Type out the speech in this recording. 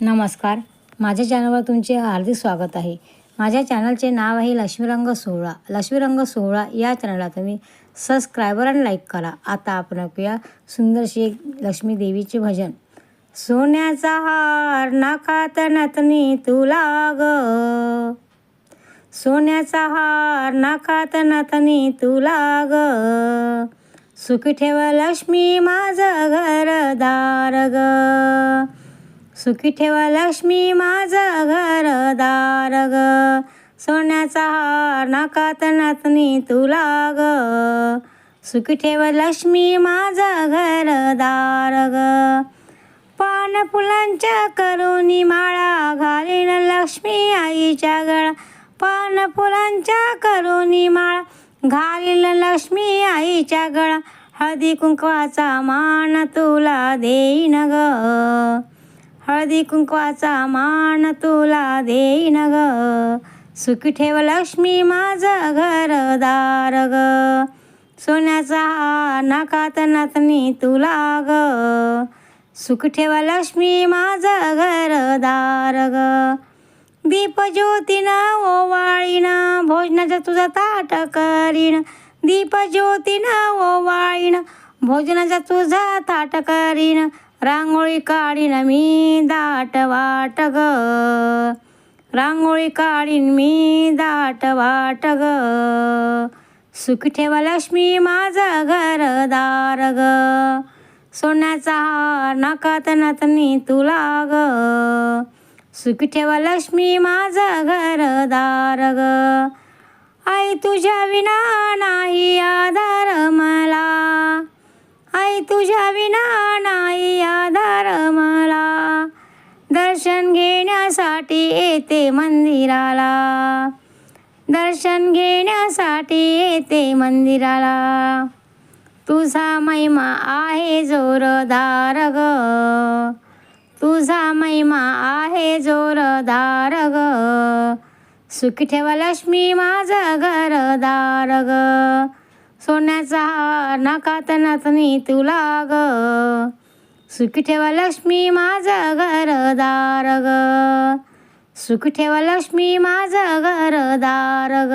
नमस्कार. माझ्या चॅनलवर तुमचे हार्दिक स्वागत आहे. माझ्या चॅनलचे नाव आहे लक्ष्मीरंग सोहळा. लक्ष्मीरंग सोहळा या चॅनलला तुम्ही सबस्क्रायबर आणि लाईक करा. आता आपण ऐकूया सुंदरशी एक लक्ष्मी देवीचे भजन. सोन्याचा हार नाकात नतनी तुला ग सोन्याचा हार नाकात नतनी तुला ग सुखी ठेव लक्ष्मी माझं घरदार ग सुखी ठेवा लक्ष्मी माझं घरदार ग सोन्याचा हार नाकात नातनी तुला ग. सुखी ठेव लक्ष्मी माझं घरदार ग पान फुलांच्या करुणी माळा घालीन लक्ष्मी आईच्या गळा. पान फुलांच्या करुणी माळा घालीन लक्ष्मी आईच्या गळा. हळदी कुंकवाचा मान तुला देईन ग. हळदी कुंकवाचा मान तुला देईन ग. सुखी ठेव लक्ष्मी माझं घरदार ग. सोन्याचा नाकात नातनी तुला ग. सुख ठेव लक्ष्मी माझं घरदार ग. दीप ज्योतीनं ओवाळीनं भोजनाचा तुझा ताट करीन. दीप ज्योतीनं ओवाळीन भोजनाचा तुझा ताट करीन. रांगोळी काढीन मी दाट वाट ग. रांगोळी काढीन मी दाट वाट ग. सुख ठेवा लक्ष्मी माझं घरदार ग. सोन्याचा हार नाकात नतनी तुला ग. सुख ठेवा लक्ष्मी माझं घरदार ग. आई तुझ्या विना नाही आधार तुझ्या विना नाही आधार मला. दर्शन घेण्यासाठी येते मंदिराला. दर्शन घेण्यासाठी येते मंदिराला. तुझा महिमा आहे जोरदार ग. तुझा महिमा आहे जोरदार ग. सुखी ठेवा लक्ष्मी माझं घरदार ग. सोन्याचा हार नाकात नातनी तुला ग सुखी ठेवा लक्ष्मी माझं घरदार ग सुखी ठेवा लक्ष्मी माझं घरदार ग